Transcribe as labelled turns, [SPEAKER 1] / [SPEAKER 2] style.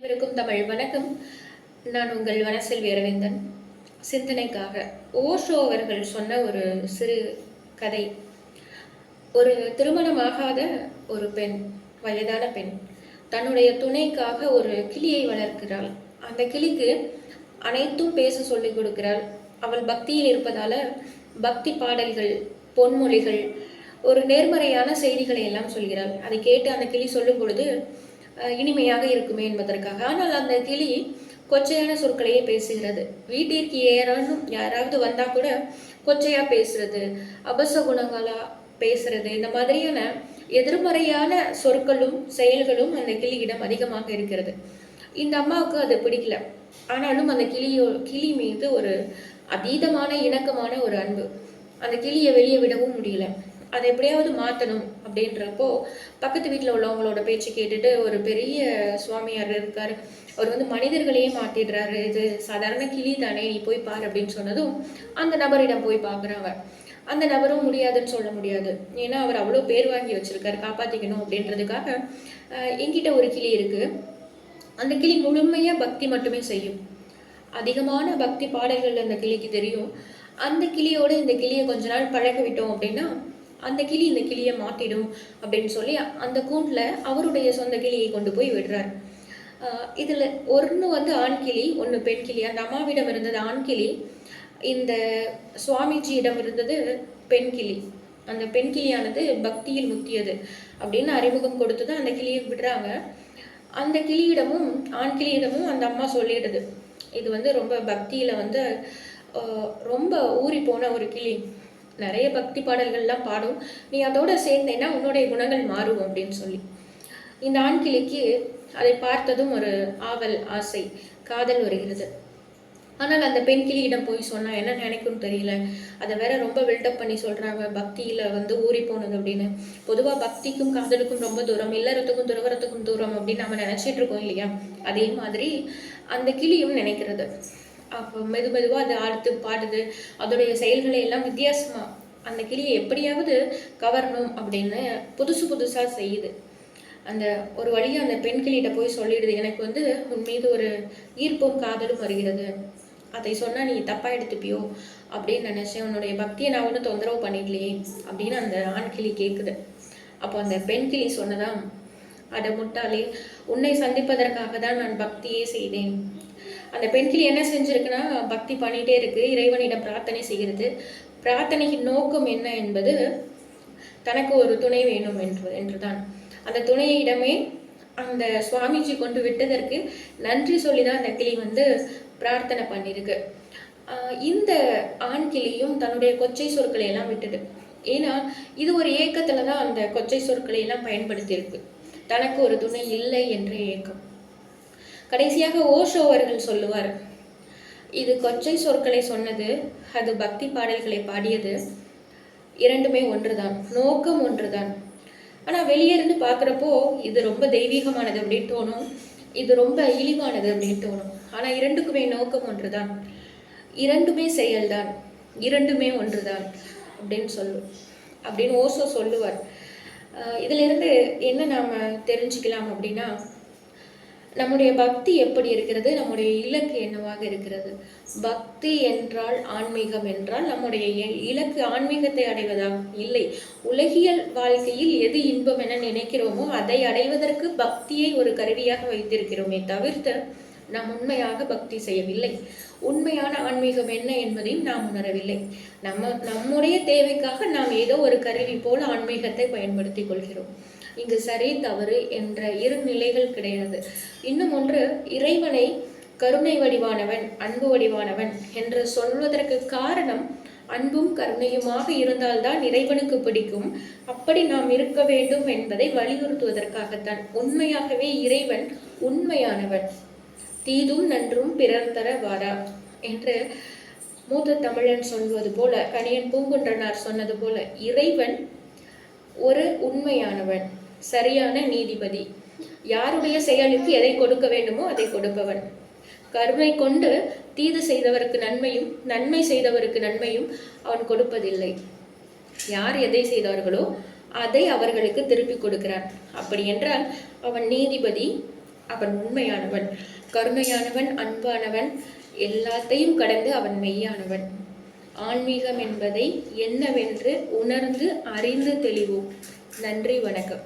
[SPEAKER 1] அனைவருக்கும் தமிழ் வணக்கம். நான் உங்கள் மனசில் வீரவேந்தன் சிந்தனைக்காக ஓஷோ அவர்கள் சொன்ன ஒரு சிறு கதை. ஒரு திருமணமாகாத ஒரு பெண் வயதான பெண் தன்னுடைய துணைக்காக ஒரு கிளியை வளர்க்கிறாள். அந்த கிளிக்கு அனைத்தும் பேச சொல்லிக் கொடுக்கிறாள். அவள் பக்தியில் இருப்பதால பக்தி பாடல்கள் பொன்மொழிகள் ஒரு நேர்மறையான செய்திகளை எல்லாம் சொல்கிறாள். அதை கேட்டு அந்த கிளி சொல்லும் பொழுது இனிமையாக இருக்குமே என்பதற்காக. ஆனால் அந்த கிளி கொச்சையான சொற்களையே பேசுகிறது. வீட்டிற்கு ஏறானும் யாராவது வந்தால் கூட கொச்சையாக பேசுறது அபசகுணங்களா பேசுறது இந்த மாதிரியான எதிர்மறையான சொற்களும் செயல்களும் அந்த கிளியிடம் அதிகமாக இருக்கிறது. இந்த அம்மாவுக்கு அது பிடிக்கல. ஆனாலும் அந்த கிளியோ கிளி மீது ஒரு அதீதமான இணக்கமான ஒரு அன்பு. அந்த கிளியை வெளியே விடவும் முடியல. அதை எப்படியாவது மாற்றணும் அப்படின்றப்போ பக்கத்து வீட்டில் உள்ளவங்களோட பேச்சு கேட்டுட்டு ஒரு பெரிய சுவாமியார் இருக்கார். அவர் வந்து மனிதர்களையே மாற்றிடுறாரு இது சாதாரண கிளி தானே நீ போய் பாரு அப்படின்னு சொன்னதும் அந்த நபரிடம் போய் பார்க்குறாங்க. அந்த நபரும் முடியாதுன்னு சொல்ல முடியாது. ஏன்னா அவர் அவ்வளோ பேர் வாங்கி வச்சுருக்காரு காப்பாற்றிக்கணும் அப்படின்றதுக்காக எங்கிட்ட என்கிட்ட ஒரு கிளி இருக்குது அந்த கிளி முழுமையாக பக்தி மட்டுமே செய்யும். அதிகமான பக்தி பாடல்கள் அந்த கிளிக்கு தெரியும். அந்த கிளியோட இந்த கிளியை கொஞ்ச நாள் பழக விட்டோம் அப்படின்னா அந்த கிளி இந்த கிளியை மாட்டிடும் அப்படின்னு சொல்லி அந்த கூண்டில் அவருடைய சொந்த கிளியை கொண்டு போய் விடுறார். இதில் ஒன்று வந்து ஆண் கிளி ஒன்று பெண் கிளி. அந்த அம்மாவிடம் இருந்தது ஆண் கிளி. இந்த சுவாமிஜியிடம் இருந்தது பெண் கிளி. அந்த பெண் கிளியானது பக்தியில் முத்தியது அப்படின்னு அறிமுகம் கொடுத்து தான் அந்த கிளியை விடுறாங்க. அந்த கிளியிடமும் ஆண் கிளியிடமும் அந்த அம்மா சொல்லிடுது. இது வந்து ரொம்ப பக்தியில் வந்து ரொம்ப ஊறி போன ஒரு கிளி. நிறைய பக்தி பாடல்கள்லாம் பாடும். நீ அதோட சேர்ந்தேன்னா உன்னுடைய குணங்கள் மாறும் அப்படின்னு சொல்லி. இந்த ஆண்கிளிக்கு அதை பார்த்ததும் ஒரு ஆவல் ஆசை காதல் வருகிறது. ஆனால் அந்த பெண் கிளியிடம் போய் சொன்னால் என்ன நினைக்கும்னு தெரியல. அதை வேற ரொம்ப பில்டப் பண்ணி சொல்கிறாங்க பக்தியில் வந்து ஊறி போனது அப்படின்னு. பொதுவாக பக்திக்கும் காதலுக்கும் ரொம்ப தூரம் இல்லறத்துக்கும் துறவரத்துக்கும் தூரம் அப்படின்னு நம்ம நினைச்சிட்டு இருக்கோம் இல்லையா? அதே மாதிரி அந்த கிளியும் நினைக்கிறது. அப்போ மெது மெதுவாக அது ஆடுத்து பாடுது. அதோடைய செயல்களை எல்லாம் வித்தியாசமாக அந்த கிளியை எப்படியாவது கவரணும் அப்படின்னு புதுசு புதுசாக செய்யுது. அந்த ஒரு வழியாக அந்த பெண் கிளியிட்ட போய் சொல்லிடுது எனக்கு வந்து உன் மீது ஒரு ஈர்ப்பும் காதலும் வருகிறது. அதை சொன்னால் நீ தப்பாக எடுத்துப்பியோ? அப்படின்னு நினச்சேன். உன்னுடைய பக்தியை நான் ஒன்றும் தொந்தரவு பண்ணிடலையே? அப்படின்னு அந்த ஆண் கிளி கேட்குது அப்போ அந்த பெண் கிளி சொன்னதான் அட முட்டாளே உன்னை சந்திப்பதற்காக தான் நான் பக்தியே செய்தேன். அந்த பெண்கிளி என்ன செஞ்சுருக்குன்னா பக்தி பண்ணிகிட்டே இருக்குது இறைவனிடம் பிரார்த்தனை செய்கிறது. பிரார்த்தனையின் நோக்கம் என்ன என்பது தனக்கு ஒரு துணை வேணும் என்று என்றுதான். அந்த துணையிடமே அந்த சுவாமிஜி கொண்டு விட்டதற்கு நன்றி சொல்லி தான் அந்த கிளி வந்து பிரார்த்தனை பண்ணியிருக்கு இந்த ஆண் கிளியும் தன்னுடைய கொச்சை சொற்களை எல்லாம் விட்டுது. ஏன்னா இது ஒரு ஏக்கத்தில் தான் அந்த கொச்சை சொற்களை எல்லாம் பயன்படுத்தியிருக்கு. தனக்கு ஒரு துணை இல்லை என்ற ஏக்கம். கடைசியாக ஓஷோ அவர்கள் சொல்லுவார் இது கொச்சை சொற்களை சொன்னது அது பக்தி பாடல்களை பாடியது. இரண்டுமே ஒன்றுதான் நோக்கம் ஒன்றுதான். ஆனால் வெளியே இருந்து பார்க்குறப்போ இது ரொம்ப தெய்வீகமானது அப்படின்னு தோணும். இது ரொம்ப இழிவானது அப்படின்னு தோணும். ஆனால் இரண்டுக்குமே நோக்கம் ஒன்றுதான். இரண்டுமே செயல்தான். இரண்டுமே ஒன்றுதான் அப்படின்னு சொல்லு அப்படின்னு ஓசோ சொல்லுவார். இதிலிருந்து என்ன நாம் தெரிஞ்சுக்கலாம் அப்படின்னா நம்முடைய பக்தி எப்படி இருக்கிறது? நம்முடைய இலக்கு என்னவாக இருக்கிறது? பக்தி என்றால் ஆன்மீகம் என்றால் நம்முடைய இ- இலக்கு ஆன்மீகத்தை அடைவதா? இல்லை. உலகியல் வாழ்க்கையில் எது இன்பம் என நினைக்கிறோமோ அதை அடைவதற்கு பக்தியை ஒரு கருவியாக வைத்திருக்கிறோமே தவிர்த்து நாம் உண்மையாக பக்தி செய்யவில்லை. உண்மையான ஆன்மீகம் என்ன என்பதையும் நாம் உணரவில்லை. நம்ம நம்முடைய தேவைக்காக நாம் ஏதோ ஒரு கருவி போல ஆன்மீகத்தை பயன்படுத்திக் கொள்கிறோம். இங்கு சரி தவறு என்ற இரு நிலைகள் கிடையாது. இன்னும் ஒன்று இறைவனை கருணை வடிவானவன் அன்பு வடிவானவன் என்று சொல்வதற்கு காரணம் அன்பும் கருணையுமாக இருந்தால்தான் இறைவனுக்கு பிடிக்கும். அப்படி நாம் இருக்க வேண்டும் என்பதை வலியுறுத்துவதற்காகத்தான். உண்மையாகவே இறைவன் உண்மையானவன். தீதும் நன்றும் பிறர் தர வாரா என்று மூத்த தமிழன் சொல்வது போல கணியன் பூங்குன்றனார் சொன்னது போல இறைவன் ஒரு உண்மையானவன். சரியான நீதிபதி. யாருடைய செயலுக்கு எதை கொடுக்க வேண்டுமோ அதை கொடுப்பவன். கருணை கொண்டு தீது செய்தவருக்கு நன்மையும் நன்மை செய்தவருக்கு நன்மையும் அவன் கொடுப்பதில்லை. யார் எதை செய்தார்களோ அதை அவர்களுக்கு திருப்பி கொடுக்கிறான். அப்படி என்றால் அவன் நீதிபதி அவன் உண்மையானவன். கருணையானவன் அன்பானவன் எல்லாத்தையும் கடந்து அவன் மெய்யானவன். ஆன்மீகம் என்பதை என்னவென்று உணர்ந்து அறிந்து தெளிவோம். நன்றி வணக்கம்.